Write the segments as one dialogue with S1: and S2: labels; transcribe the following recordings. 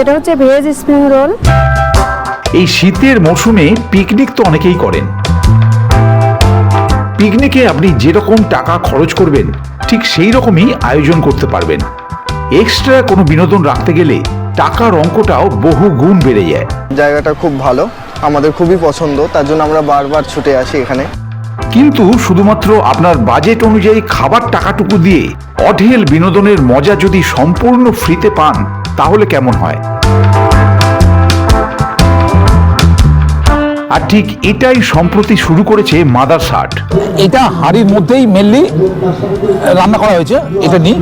S1: এটা হচ্ছে veg spring roll.
S2: এই শীতের মৌসুমে পিকনিক তো অনেকেই করেন। পিকনিকে আপনি যেরকম টাকা খরচ করবেন ঠিক সেই রকমই আয়োজন করতে পারবেন। এক্সট্রা কোনো বিনোদন রাখতে গেলে টাকার অঙ্কটাও বহু গুণ বেড়ে যায়।
S3: জায়গাটা খুব ভালো আমাদের খুবই পছন্দ তার জন্য আমরা বারবার ছুটে আসি এখানে।
S2: কিন্তু শুধুমাত্র আপনার বাজেট অনুযায়ী খাবার টাকাটুকু দিয়ে অঢেল বিনোদনের মজা যদি সম্পূর্ণ ফ্রিতে পান তাহলে কেমন হয়? আর ঠিক এটাই সম্প্রতি শুরু করেছে মাদার শার্ট
S4: এটা হাড়ির মধ্যেই মেনলি রান্না করা হয়েছে এটা নিয়ে।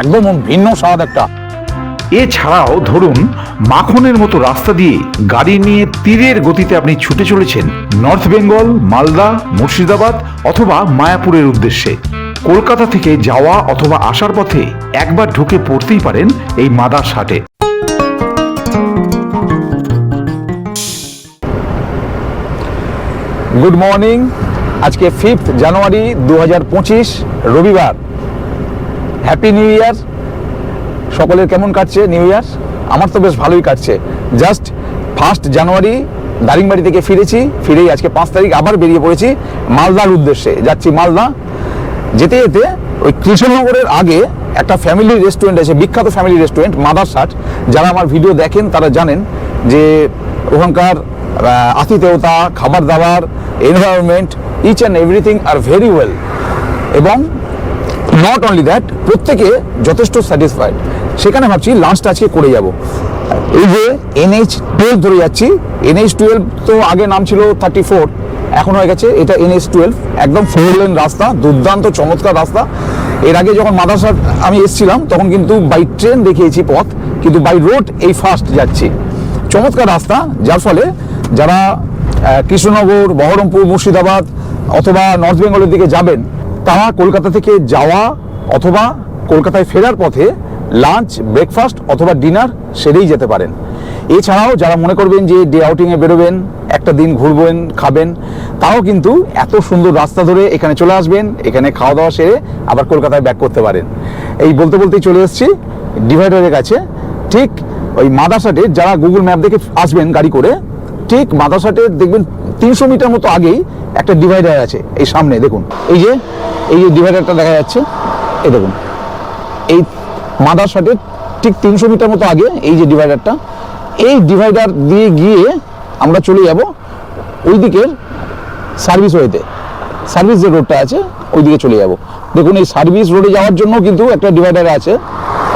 S4: একদম ভিন্ন স্বাদ একটা।
S2: এছাড়াও ধরুন মাখনের মতো রাস্তা দিয়ে গাড়ি নিয়ে তীরের গতিতে আপনি ছুটে চলেছেন নর্থ বেঙ্গল মালদা মুর্শিদাবাদ অথবা মায়াপুরের উদ্দেশ্যে। কলকাতা থেকে যাওয়া অথবা আসার পথে একবার ঢুকে পড়তেই পারেন এই মাদার শার্টে।
S4: গুড মর্নিং আজকে ফিফথ জানুয়ারি দু রবিবার। হ্যাপি নিউ ইয়ার সকলের কেমন কাটছে নিউ ইয়ার আমার তো বেশ ভালোই কাটছে। জাস্ট ফার্স্ট জানুয়ারি দারিংবাড়ি থেকে ফিরেছি, ফিরেই আজকে পাঁচ তারিখ আবার বেরিয়ে পড়েছি মালদার উদ্দেশ্যে। যাচ্ছি মালদা যেতে যেতে ওই কৃষ্ণনগরের আগে একটা ফ্যামিলি রেস্টুরেন্ট আছে, বিখ্যাত ফ্যামিলি রেস্টুরেন্ট মাদার সাট যারা আমার ভিডিও দেখেন, তারা জানেন যে ওখানকার আতিথেয়তা, খাবার দাবার এনভায়রনমেন্ট ইচ অ্যান্ড এভরিথিং আর ভেরি ওয়েল এবং নট অনলি দ্যাট প্রত্যেকে যথেষ্ট স্যাটিসফাইড সেখানে ভাবছি লাঞ্চটা আজকে করে যাব। এই যে এনএইচ টুয়েলভ ধরে যাচ্ছি। এনএইচ টুয়েলভ তো আগে নাম ছিল থার্টি ফোর এখন হয়ে গেছে, এটা এনএইচ টুয়েলভ একদম ফোর লেন রাস্তা, দুর্দান্ত চমৎকার রাস্তা। এর আগে যখন মাদারসাট আমি এসেছিলাম, তখন কিন্তু বাই ট্রেন দেখিয়েছি পথ, কিন্তু বাই রোড এই ফার্স্ট যাচ্ছি। চমৎকার রাস্তা, যার ফলে যারা কৃষ্ণনগর, বহরমপুর, মুর্শিদাবাদ অথবা নর্থ বেঙ্গলের দিকে যাবেন, তারা কলকাতা থেকে যাওয়া অথবা কলকাতায় ফেরার পথে লাঞ্চ ব্রেকফাস্ট অথবা ডিনার সেরেই যেতে পারেন। এছাড়াও যারা মনে করবেন যে ডে আউটিংয়ে বেরোবেন, একটা দিন ঘুরবেন, খাবেন তাও কিন্তু এত সুন্দর রাস্তা ধরে এখানে চলে আসবেন, এখানে খাওয়া দাওয়া সেরে আবার কলকাতায় ব্যাক করতে পারেন। এই বলতে বলতেই চলে এসেছি, ডিভাইডারের কাছে, ঠিক ওই মাদারসাটে, যারা গুগল ম্যাপ দেখে আসবেন গাড়ি করে, ঠিক মাদারসাটে দেখবেন তিনশো মিটার মতো আগেই একটা ডিভাইডার আছে, এই সামনে, দেখুন। এই যে এই যে ডিভাইডারটা দেখা যাচ্ছে, এই দেখুন। এই মাদারসাটের ঠিক তিনশো মিটার মতো আগে এই যে ডিভাইডারটা এই ডিভাইডার দিয়ে গিয়ে আমরা চলে যাব ওই দিকের সার্ভিস ওয়েতে। সার্ভিস যে রোডটা আছে ওই দিকে চলে যাব। দেখুন, এই সার্ভিস রোডে যাওয়ার জন্য কিন্তু একটা ডিভাইডার আছে।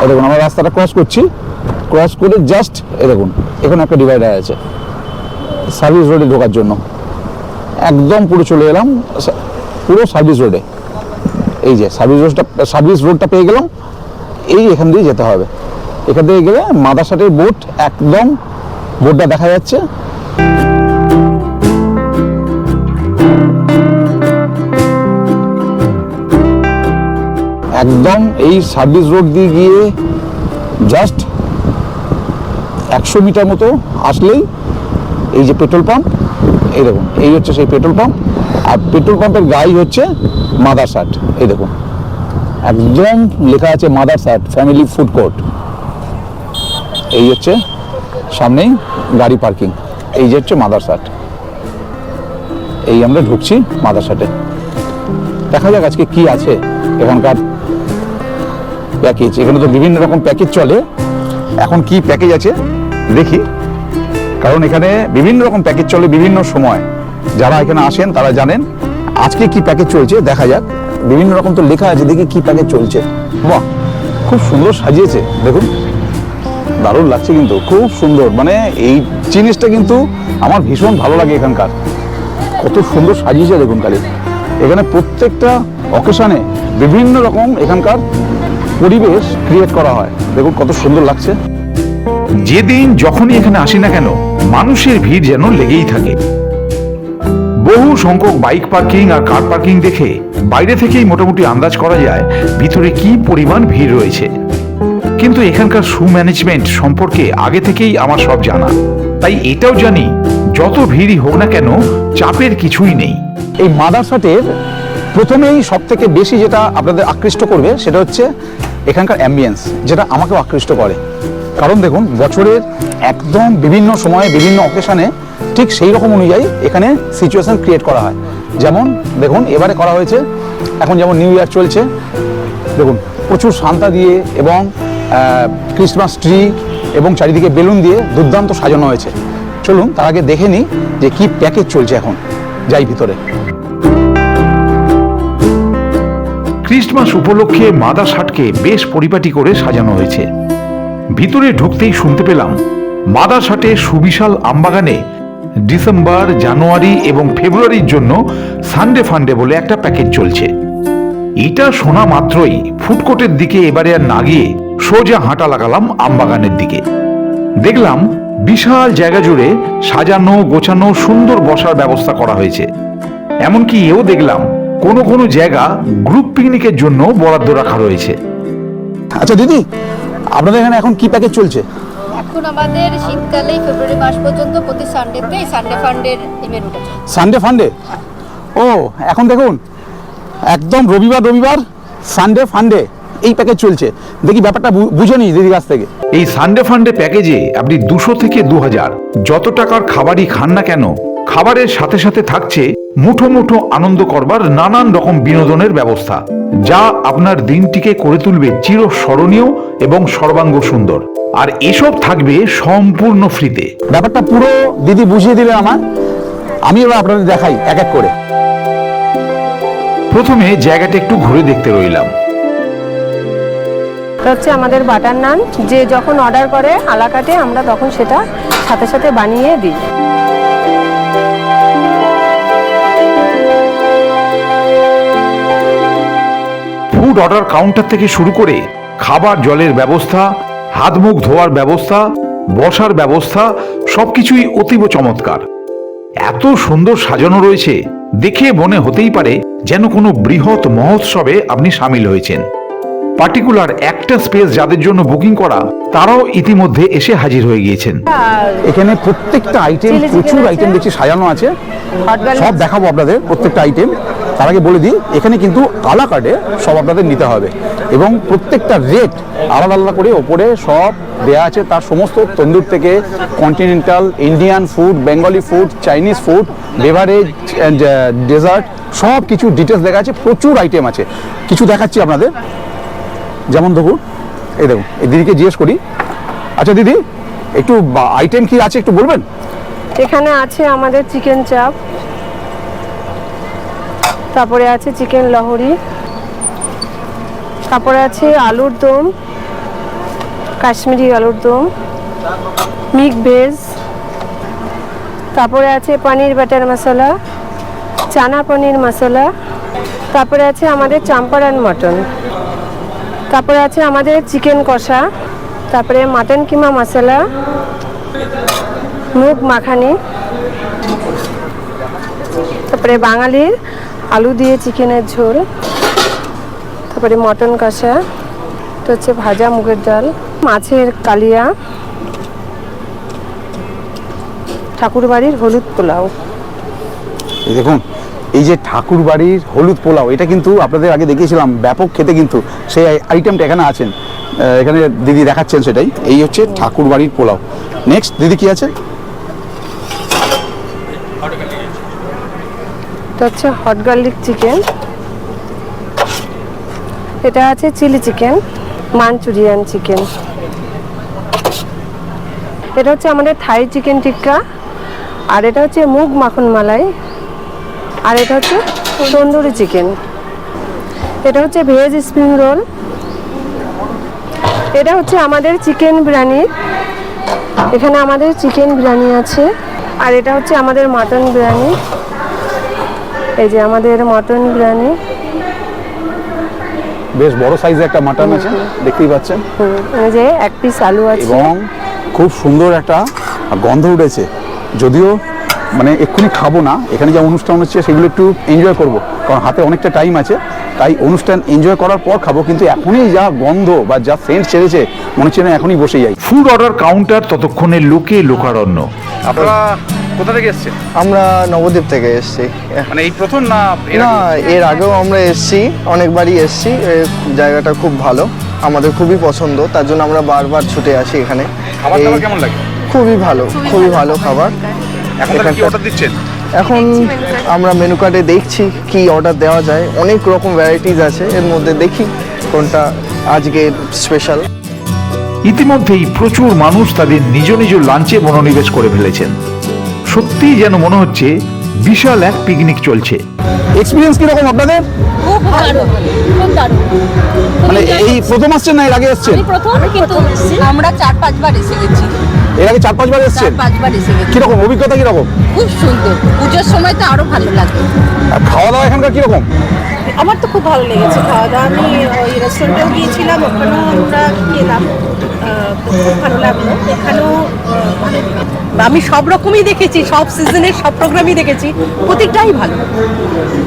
S4: দেখুন, আমরা রাস্তাটা ক্রস করছি। ক্রস করে জাস্ট এই দেখুন, এখানে একটা ডিভাইডার আছে। সার্ভিস রোডে ঢোকার জন্য। একদম পুরো চলে এলাম। পুরো সার্ভিস রোডে। এই যে, সার্ভিস রোডটা সার্ভিস রোডটা পেয়ে গেলাম। এই এখান দিয়ে যেতে হবে। এখান থেকে গেলে মাদারসাটের বোট একদম বোটটা দেখা যাচ্ছে। একদম এই সার্ভিস রোড দিয়ে গিয়ে জাস্ট একশো মিটার মতো আসলেই এই যে পেট্রোল পাম্প, এই দেখুন, এই হচ্ছে সেই পেট্রোল পাম্প, আর পেট্রোল পাম্পের গাই হচ্ছে মাদার সাট এই দেখুন। একদম লেখা আছে মাদার সাট ফ্যামিলি ফুড কোর্ট এই হচ্ছে সামনেই গাড়ি পার্কিং, এই যে হচ্ছে মাদার সাট এই আমরা ঢুকছি মাদার সাটে দেখা যাক আজকে কি আছে এখানকার প্যাকেজ এখানে তো বিভিন্ন রকম প্যাকেজ চলে। এখন কি প্যাকেজ আছে? দেখি। কারণ এখানে বিভিন্ন রকম প্যাকেজ চলে বিভিন্ন সময়। যারা এখানে আসেন, তারা জানেন। আজকে কি প্যাকেজ চলছে? দেখা যাক। বিভিন্ন রকম তো লেখা আছে, দেখি কি প্যাকেজ চলছে। বাহ! খুব সুন্দর সাজিয়েছে। দেখুন। দারুণ লাগছে কিন্তু। খুব সুন্দর। মানে এই জিনিসটা কিন্তু আমার ভীষণ ভালো লাগে এখানকার। কত সুন্দর সাজিয়েছে দেখুন খালি। এখানে প্রত্যেকটা অকেশনে বিভিন্ন রকম এখানকার পরিবেশ ক্রিয়েট করা হয়। দেখুন কত সুন্দর লাগছে।
S2: যেদিন যখনই এখানে আসি না কেন মানুষের ভিড় যেন লেগেই থাকে। বহু সংখ্যক বাইক পার্কিং আর কার পার্কিং দেখে বাইরে থেকেই মোটামুটি আন্দাজ করা যায় ভিতরে কি পরিমাণ ভিড় রয়েছে। কিন্তু এখানকার সুম্যানেজমেন্ট সম্পর্কে আগে থেকেই আমার সব জানা। তাই এটাও জানি যত ভিড়ই হোক না কেন চাপের কিছুই নেই।
S4: এই মাদারসাটের প্রথমেই সব থেকে বেশি যেটা আপনাদের আকৃষ্ট করবে সেটা হচ্ছে এখানকার অ্যাম্বিয়েন্স যেটা আমাকেও আকৃষ্ট করে। কারণ দেখুন, বছরের একদম বিভিন্ন সময়ে, বিভিন্ন অকেশনে ঠিক সেই রকম অনুযায়ী এখানে সিচুয়েশন ক্রিয়েট করা হয়। যেমন, দেখুন, এবারে করা হয়েছে, এখন যেমন নিউ ইয়ার চলছে, দেখুন, প্রচুর শান্তা দিয়ে এবং ক্রিসমাস ট্রি এবং চারিদিকে বেলুন দিয়ে দুর্দান্ত সাজানো হয়েছে। চলুন, তার আগে দেখে নিই যে কী প্যাকেজ চলছে এখন, যাই ভিতরে।
S2: ক্রিসমাস উপলক্ষে মাদার হাটকে বেশ পরিপাটি করে সাজানো হয়েছে। ভিতরে ঢুকতেই শুনতে পেলাম, মাদার হাটে সুবিশাল আমবাগানে ডিসেম্বর, জানুয়ারি এবং ফেব্রুয়ারির জন্য সানডে ফান্ডে বলে একটা প্যাকেজ চলছে। এটা শোনা মাত্রই ফুডকোর্টের দিকে এবারে আর না গিয়ে সোজা হাঁটা লাগালাম আমবাগানের দিকে। দেখলাম বিশাল জায়গা জুড়ে সাজানো, গোছানো, সুন্দর বসার ব্যবস্থা করা হয়েছে। এমনকি এও দেখলাম কোনো কোনো জায়গা গ্রুপ পিকনিকের জন্য বরাদ্দ রাখা রয়েছে।
S4: আচ্ছা দিদি আপনাদের এখানে এখন কি প্যাকেজ চলছে?
S1: এখন আমাদের শীতকালে ফেব্রুয়ারি মাস পর্যন্ত প্রতি সানডেতে এই সানডে ফান্ডের এই মেনুটা
S4: সানডে ফান্ডে ও এখন দেখুন একদম রবিবার রবিবার সানডে ফান্ডে এই প্যাকেজ চলছে। দেখি ব্যাপারটা বুঝে নিই দিদির কাছ থেকে।
S2: এই সানডে ফান্ডে প্যাকেজে আপনি দুশো থেকে দু হাজার যত টাকার খাবারই খান না কেন খাবারের সাথে সাথে থাকছে মুঠো মুঠো আনন্দ করবার নানান রকম বিনোদনের ব্যবস্থা যা আপনার দিনটিকে করে তুলবে চিরস্মরণীয় এবং সর্বাঙ্গ সুন্দর। আর এসব থাকবে সম্পূর্ণ ফ্রিতে।
S4: ব্যাপারটা পুরো দিদি বুঝিয়ে দিলে আমার। আমি এবার আপনাদের দেখাই এক এক করে।
S2: প্রথমে জায়গাটা একটু ঘুরে দেখতে রইলাম।
S5: হচ্ছে আমাদের বাটার নান। যে যখন অর্ডার করে আলাকাটে আমরা তখন সেটা সাথে সাথে বানিয়ে দিই।
S2: ফুড অর্ডার কাউন্টার থেকে শুরু করে খাবার জলের ব্যবস্থা হাত মুখ ধোয়ার ব্যবস্থা বসার ব্যবস্থা সবকিছুই অতীব চমৎকার। এত সুন্দর সাজানো রয়েছে দেখে মনে হতেই পারে যেন কোনো বৃহৎ মহোৎসবে আপনি সামিল হয়েছেন। পার্টিকুলার একটা স্পেস যাদের জন্য বুকিং করা তারাও ইতিমধ্যে এসে হাজির হয়ে গিয়েছেন।
S4: এখানে প্রত্যেকটা আইটেম প্রচুর আইটেম দেখছি সাজানো আছে। সব দেখাবো আপনাদের প্রত্যেকটা আইটেম তার আগে বলে দিই, এখানে কিন্তু আলা কার্ডে সব আপনাদের নিতে হবে এবং প্রত্যেকটা রেট আলাদা আলাদা করে ওপরে সব দেয়া আছে। তার সমস্ত তন্দুর থেকে continental Indian food Bengali food Chinese food beverage and dessert সব কিছু ডিটেলস দেখা আছে, প্রচুর আইটেম আছে। কিছু দেখাচ্ছি আপনাদের। যেমন দেখুন এই দেখুন, এই দিদিকে জিজ্ঞেস করি। আচ্ছা দিদি, একটু আইটেম কি আছে একটু বলবেন?
S5: এখানে আছে আমাদের চিকেন চাপ তারপরে আছে চিকেন লহরি, তারপরে আছে আলুর দম, কাশ্মীরি আলুর দম মিক ভেজ, তারপরে আছে পনির বাটার মশলা, চানা পনির মশলা, তারপরে আছে আমাদের চাম্পারান মটন, তারপরে আছে আমাদের চিকেন কষা, তারপরে মাটন কিমা মশলা, মুগ মাখানি, তারপরে বাঙালির আলু দিয়ে চিকেনের ঝোল, তারপরে মটন কষা তো হচ্ছে ভাজা মুগের ডাল, মাছের কালিয়া, ঠাকুরবাড়ির হলুদ পোলাও।
S4: দেখুন, এই যে ঠাকুর বাড়ির হলুদ পোলাও, এটা কিন্তু আপনাদের আগে দেখিয়েছিলাম, ব্যাপক খেতে কিন্তু সেই আইটেমটা এখানে আছেন। এখানে দিদি দেখাচ্ছেন সেটাই, এই হচ্ছে ঠাকুর বাড়ির পোলাও। নেক্সট দিদি কি আছে?
S5: এটা হচ্ছে হট গার্লিক চিকেন এটা আছে চিলি চিকেন মাঞ্চুরিয়ান চিকেন এটা হচ্ছে আমাদের থাই চিকেন টিক্কা আর এটা হচ্ছে মুগ মাখন মালাই, আর এটা হচ্ছে তন্দুরি চিকেন এটা হচ্ছে ভেজ স্প্রিং রোল এটা হচ্ছে আমাদের চিকেন বিরিয়ানি। এখানে আমাদের চিকেন বিরিয়ানি আছে, আর এটা হচ্ছে আমাদের মাটন বিরিয়ানি। এই যে আমাদের মটন বিরিয়ানি।
S4: বেশ বড় সাইজের একটা মাটন আছে দেখতেই পাচ্ছেন।
S5: এই যে এক পিস আলু আছে।
S4: এবং খুব সুন্দর একটা গন্ধ উঠেছে। যদিও মানে এক্ষুনি খাব না এখানে যা অনুষ্ঠান হচ্ছে সেগুলো একটু এনজয় করব কারণ হাতে অনেকটা টাইম আছে। তাই অনুষ্ঠান এনজয় করার পর খাব কিন্তু এখনই যা গন্ধ বা যা সেন্ট ছেড়েছে মনে হচ্ছে না এখনই বসে যাই।
S2: ফুড অর্ডার কাউন্টার ততক্ষণে লোকে লোকারণ্য।
S4: আপনারা কোথা থেকে এসছেন
S3: আমরা নবদ্বীপ থেকে এসেছি।
S4: মানে এই প্রথম না এর
S3: না এর আগেও আমরা এসেছি অনেকবারই এসেছি। এর জায়গাটা খুব ভালো আমাদের খুবই পছন্দ তার জন্য আমরা বারবার ছুটে আসি এখানে।
S4: খাবার কেমন লাগে?
S3: খুবই ভালো খুবই ভালো খাবার।
S4: এখন কি অর্ডার দিচ্ছেন?
S3: এখন আমরা মেনু কার্ডে দেখছি কি অর্ডার দেওয়া যায়। অনেক রকম ভ্যারাইটিস আছে এর মধ্যে দেখি কোনটা আজকে স্পেশাল
S2: ইতিমধ্যেই প্রচুর মানুষ তাদের নিজ নিজ লাঞ্চে মনোনিবেশ করে ফেলেছেন। সত্যিই যেন মনে হচ্ছে বিশাল এক পিকনিক চলছে।
S4: এক্সপিরিয়েন্স কীরকম আপনাদের?
S1: খুব দারুণ খুব দারুণ।
S4: মানে এই প্রথম আসছেন না এর আগে এসছেন?
S1: আমি প্রথম কিন্তু আমরা চার পাঁচবার এসে গেছি।
S4: এর আগে চার পাঁচবার
S1: চার
S4: এসছেন
S1: পাঁচবার এসে গেছি।
S4: কীরকম অভিজ্ঞতা কীরকম?
S1: খুব সুন্দর। পুজোর সময় তো আরও ভালো লাগে।
S4: আর খাওয়া দাওয়া এখানকার কীরকম?
S6: আমার তো খুব ভালো লেগেছে খাওয়া দাওয়া আমি ওই রেস্টুরেন্টেও গিয়েছিলাম ওখানেও আমরা খেলাম। খুব ভালো লাগল। এখানেও আমি সব রকমই দেখেছি সব সিজনের সব প্রোগ্রামই দেখেছি। প্রত্যেকটাই ভালো।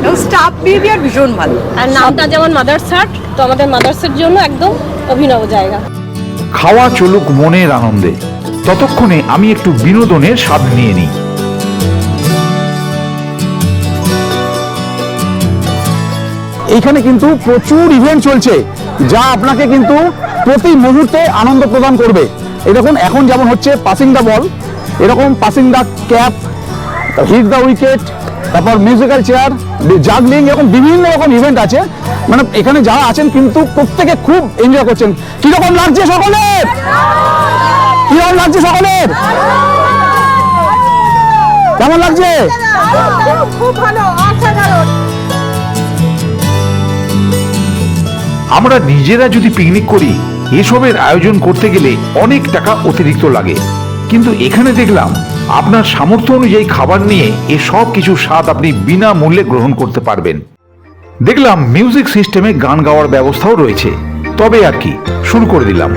S6: এবং স্টাফ বিহেভিয়ার ভীষণ ভালো।
S5: আর নামটা যেমন মাদার্স হার্ট তো আমাদের মাদার্সের জন্য একদম অভিনব জায়গা।
S2: খাওয়া চলুক মনের আনন্দে। ততক্ষণে আমি একটু বিনোদনের স্বাদ নিয়ে নিই।
S4: এইখানে কিন্তু প্রচুর ইভেন্ট চলছে, যা আপনাকে কিন্তু প্রতি মুহূর্তে আনন্দ প্রদান করবে। এই দেখুন, এখন যেমন হচ্ছে পাসিং দ্য বল, এরকম passing the cap hit the wicket তারপর মিউজিক্যাল চেয়ার জাগলিং এরকম বিভিন্ন রকম ইভেন্ট আছে। মানে এখানে যারা আছেন কিন্তু প্রত্যেকে খুব এনজয় করছেন। কীরকম লাগছে সকলের কীরকম লাগছে সকলের কেমন লাগছে?
S6: খুব ভালো অসাধারণ
S2: আমরা নিজেরা যদি পিকনিক করি, এসবের আয়োজন করতে গেলে অনেক টাকা অতিরিক্ত লাগে। কিন্তু এখানে দেখলাম, আপনার সামর্থ্য অনুযায়ী খাবার নিয়ে এ সব কিছু স্বাদ আপনি বিনা মূল্যে গ্রহণ করতে পারবেন। দেখলাম মিউজিক সিস্টেমে গান গাওয়ার ব্যবস্থাও রয়েছে। তবে আর কি, শুরু করে দিলাম।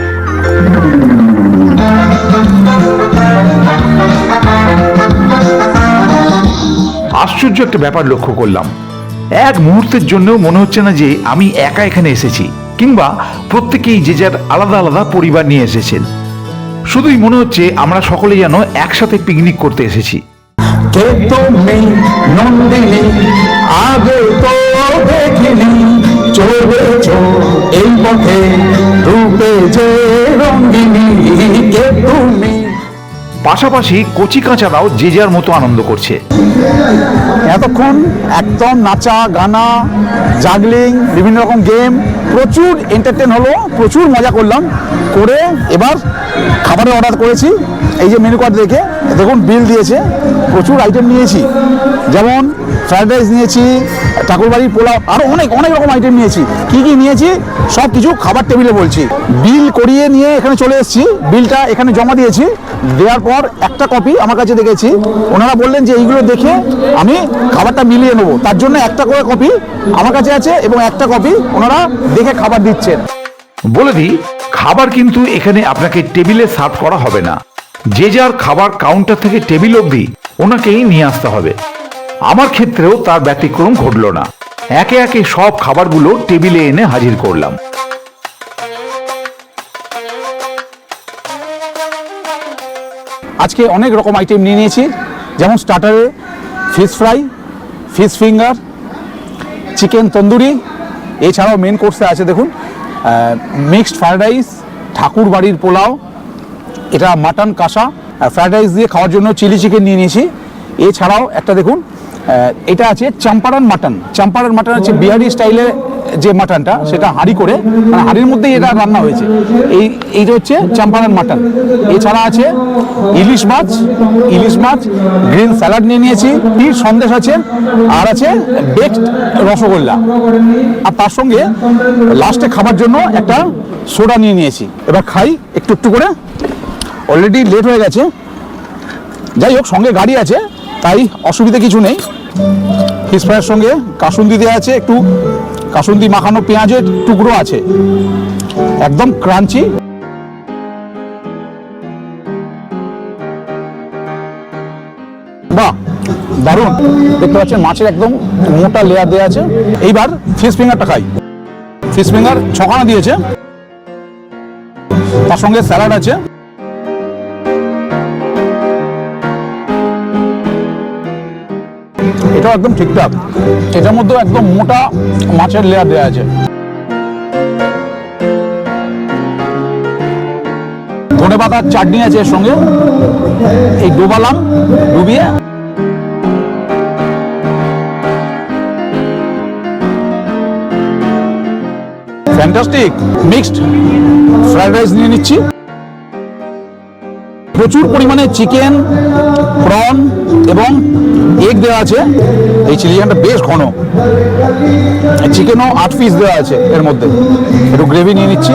S2: আশ্চর্য একটা ব্যাপার লক্ষ্য করলাম। এক মুহূর্তের জন্যও মনে হচ্ছে না যে আমি একা এখানে এসেছি, কিংবা প্রত্যেকেই যে যার আলাদা আলাদা পরিবার নিয়ে এসেছেন। শুধুই মনে হচ্ছে আমরা সকলে যেন একসাথে পিকনিক করতে এসেছি।
S4: এই পথে রূপে যে রঙ্গিনী, কে তুমি?
S2: পাশাপাশি কচি কাঁচারাও যে যার মতো আনন্দ করছে।
S4: এতক্ষণ একদম নাচা, গানা জাগলিং বিভিন্ন রকম গেম প্রচুর এন্টারটেন হলো, প্রচুর মজা করলাম। করে এবার খাবারের অর্ডার করেছি। এই যে মেনু কার্ড দেখে, দেখুন বিল দিয়েছে। প্রচুর আইটেম নিয়েছি। যেমন ফ্রাইড রাইস নিয়েছি, ঠাকুরবাড়ির পোলাও আরও অনেক অনেক রকম আইটেম নিয়েছি। কি কি নিয়েছি? সব কিছু খাবার টেবিলে বলছি। বিল করিয়ে নিয়ে এখানে চলে এসেছি। বিলটা এখানে জমা দিয়েছি। দেওয়ার পর একটা কপি আমার কাছে দেখেছি। ওনারা বললেন যে এইগুলো দেখে আমি খাবারটা মিলিয়ে নেব। তার জন্য একটা করে কপি আমার কাছে আছে এবং একটা কপি ওনারা দেখে খাবার দিচ্ছেন।
S2: বলে দিই, খাবার কিন্তু এখানে আপনাকে টেবিলে সার্ভ করা হবে না। যে যার খাবার কাউন্টার থেকে টেবিল অবধি ওনাকেই নিয়ে আসতে হবে। আমার ক্ষেত্রেও তার ব্যতিক্রম ঘটল না। একে একে সব খাবারগুলো টেবিলে এনে হাজির করলাম।
S4: আজকে অনেক রকম আইটেম নিয়ে নিয়েছি। যেমন স্টার্টারে fish fry fish finger chicken tandoori. এছাড়াও মেন কোর্সে আছে, দেখুন মিক্সড ফ্রায়েড রাইস ঠাকুর বাড়ির পোলাও, এটা মাটন কাঁসা ফ্রায়েড রাইস দিয়ে খাওয়ার জন্য চিলি চিকেন নিয়ে নিয়েছি। এছাড়াও একটা, দেখুন এটা আছে চাম্পারান মাটন। চাম্পারান মাটন হচ্ছে বিহারি স্টাইলে যে মাটনটা, সেটা হাঁড়ি করে মানে হাঁড়ির মধ্যেই এটা রান্না হয়েছে। এই এইটা হচ্ছে চাম্পারান মাটন। এছাড়া আছে ইলিশ মাছ ইলিশ মাছ, গ্রিন স্যালাড নিয়ে নিয়েছি ক্ষীর সন্দেশ আছে, আর আছে বেকড রসগোল্লা। আর তার সঙ্গে লাস্টে খাবার জন্য একটা সোডা নিয়ে নিয়েছি। এবার খাই একটু একটু করে। অলরেডি লেট হয়ে গেছে। যাই হোক, সঙ্গে গাড়ি আছে। তাই অসুবিধা কিছু নেই। ফিশ ফ্রাইয়ের সঙ্গে কাসুন্দি দেওয়া আছে, একটু কাসুন্দি মাখানো পেঁয়াজের টুকরো আছে। একদম ক্রাঞ্চি বাহ, দারুণ। দেখতে পাচ্ছেন মাছের একদম মোটা লেয়ার দেওয়া আছে। এইবার ফিশ ফিঙ্গারটা খাই। ফিশ ফিঙ্গার ছখানা দিয়েছে। তার সঙ্গে স্যালাড আছে। এটাও একদম ঠিকঠাক। এটার মধ্যেও একদম মোটা মাছের লেয়ার দেওয়া আছে। ধনে পাতার চাটনি আছে এর সঙ্গে। এই ডোবালাম ডুবিয়ে। ফ্যান্টাস্টিক মিক্সড ফ্রাইড রাইস নিয়ে নিচ্ছি। প্রচুর পরিমাণে চিকেন, প্রন এবং এগ দেওয়া আছে। এই চিলি চিকেনটা বেশ ঘন। চিকেনও আট পিস দেওয়া আছে এর মধ্যে। একটু গ্রেভি নিয়ে নিচ্ছি।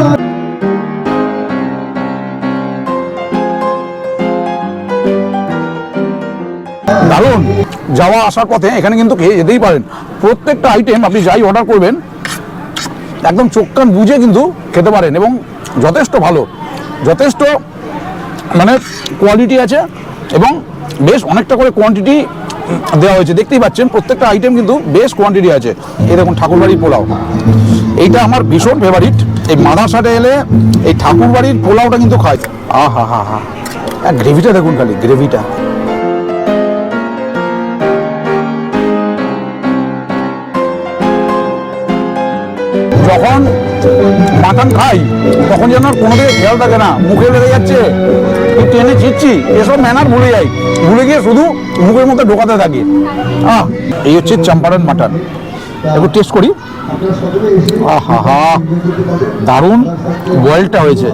S4: দারুণ! যাওয়া আসার পথে এখানে কিন্তু খেয়ে যেতেই পারেন। প্রত্যেকটা আইটেম আপনি যাই অর্ডার করবেন, একদম চোখ কান বুঝে কিন্তু খেতে পারেন এবং যথেষ্ট ভালো। যথেষ্ট মানে কোয়ালিটি আছে এবং বেশ অনেকটা করে কোয়ান্টিটি দেওয়া হয়েছে। দেখতেই পাচ্ছেন, প্রত্যেকটা আইটেম কিন্তু বেশ কোয়ান্টিটি আছে। এই দেখুন, ঠাকুরবাড়ির পোলাও। এইটা আমার ভীষণ ফেভারিট এই মাদাসাটে এলে এই ঠাকুরবাড়ির পোলাওটা কিন্তু খাই। আ হা হা। হা গ্রেভিটা দেখুন খালি গ্রেভিটা যখন মাটন খাই, তখন যেন আর কোনো দিকে খেয়াল থাকে না। মুখে লেগে যাচ্ছে টেনে চিচ্ছি এসব ম্যানার ভুলে যাই। ভুলে গিয়ে শুধু মুখের মধ্যে ঢোকাতে থাকি। আহ, এই হচ্ছে চম্পারন মাটন। একটু টেস্ট করি। আহা হা দারুণ বয়েলটা হয়েছে।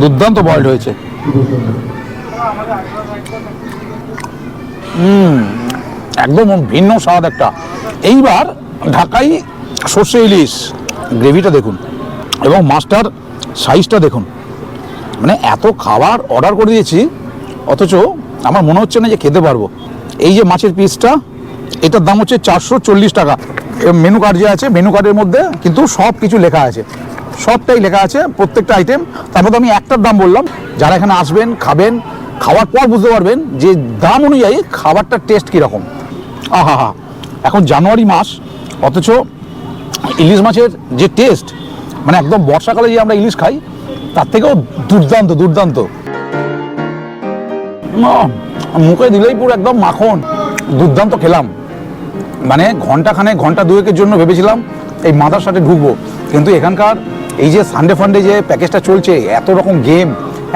S4: দুর্দান্ত বয়েলড হয়েছে। একদম ভিন্ন স্বাদ একটা। এইবার ঢাকাই সর্ষে ইলিশ। গ্রেভিটা দেখুন এবং মাছটার সাইজটা দেখুন। মানে এত খাবার অর্ডার করে দিয়েছি, অথচ আমার মনে হচ্ছে না যে খেতে পারব। এই যে মাছের পিসটা এটার দাম হচ্ছে চারশো চল্লিশ টাকা। মেনু কার্ড যে আছে মেনু কার্ডের মধ্যে কিন্তু সব কিছু লেখা আছে। সবটাই লেখা আছে, প্রত্যেকটা আইটেম তার মধ্যে আমি একটার দাম বললাম, যারা এখানে আসবেন, খাবেন, খাওয়ার পর বুঝতে পারবেন যে দাম অনুযায়ী খাবারটার টেস্ট কীরকম। আহা হা, এখন জানুয়ারি মাস, অথচ ইলিশ মাছের যে টেস্ট মানে একদম বর্ষাকালে যে আমরা ইলিশ খাই, তার থেকেও দুর্দান্ত দুর্দান্ত। মুখে দিলেই পুরো একদম মাখন। দুর্দান্ত খেলাম। মানে ঘন্টাখানে ঘণ্টা দুয়েকের জন্য ভেবেছিলাম এই মাদার সাথে ঢুকবো। কিন্তু এখানকার এই যে সানডে ফান্ডে যে প্যাকেজটা চলছে, এত রকম গেম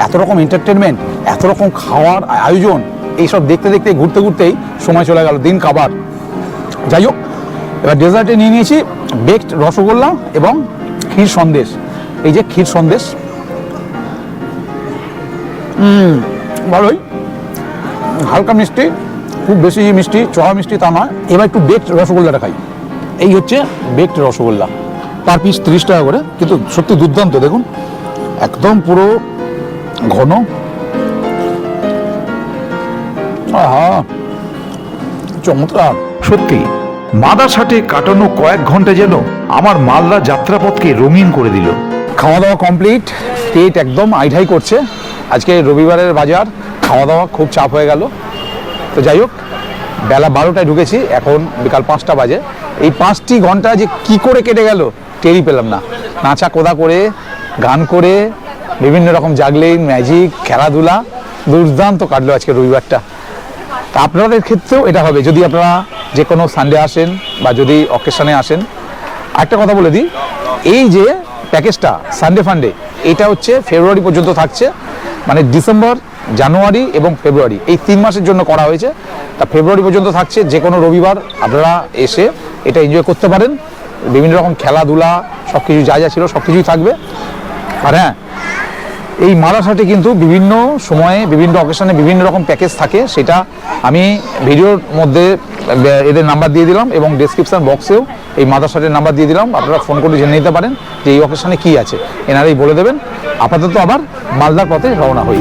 S4: এত রকম এন্টারটেনমেন্ট এত রকম খাওয়ার আয়োজন, এইসব দেখতে দেখতে, ঘুরতে ঘুরতেই সময় চলে গেল দিন খাবার। যাই হোক এবার ডেজার্টে নিয়ে নিয়েছি বেকড রসগোল্লা এবং ক্ষীর সন্দেশ। এই যে ক্ষীর সন্দেশ। ভালোই। হালকা মিষ্টি, খুব বেশি মিষ্টি, চড়া মিষ্টি তা নয় এবার একটু বেকড রসগোল্লাটা খাই। এই হচ্ছে বেকড রসগোল্লা। পার পিস তিরিশ টাকা করে, কিন্তু সত্যি দুর্দান্ত, দেখুন। একদম পুরো ঘন। আহা, চমৎকার।
S2: সত্যি মাদারসাটে কাটানো কয়েক ঘণ্টা যেন আমার মালদা যাত্রাপথকে রঙিন করে দিল।
S4: খাওয়া দাওয়া কমপ্লিট পেট একদম আইঢাই করছে। আজকে রবিবারের বাজার খাওয়া দাওয়া খুব চাপ হয়ে গেল। তো যাই হোক, বেলা বারোটায় ঢুকেছি, এখন বিকাল পাঁচটা বাজে। এই পাঁচটি ঘণ্টা যে কি করে কেটে গেল, টেরই পেলাম না। নাচা কোদা করে, গান করে, বিভিন্ন রকম জাগলিং ম্যাজিক খেলাধুলা, দুর্দান্ত কাটলো আজকে রবিবারটা। তা আপনাদের ক্ষেত্রেও এটা হবে। যদি আপনারা যে কোনো সানডে আসেন বা যদি অকেশনে আসেন একটা কথা বলে দিই। এই যে প্যাকেজটা সানডে ফান্ডে এটা হচ্ছে ফেব্রুয়ারি পর্যন্ত থাকছে। মানে ডিসেম্বর জানুয়ারি এবং ফেব্রুয়ারি এই তিন মাসের জন্য করা হয়েছে। তা ফেব্রুয়ারি পর্যন্ত থাকছে যে কোনো রবিবার আপনারা এসে এটা এনজয় করতে পারেন। বিভিন্ন রকম খেলাধুলা সব কিছু যা যা ছিল সব কিছুই থাকবে। আর হ্যাঁ এই মাদারসাটে কিন্তু বিভিন্ন সময়ে, বিভিন্ন অকেশনে বিভিন্ন রকম প্যাকেজ থাকে, সেটা আমি ভিডিওর মধ্যে এদের নাম্বার দিয়ে দিলাম এবং ডিসক্রিপশান বক্সেও এই মাদারসাটের নাম্বার দিয়ে দিলাম। আপনারা ফোন করে জেনে নিতে পারেন যে এই অকেশনে কী আছে। এনারাই বলে দেবেন। আপাতত আবার মালদার পথে রওনা হই।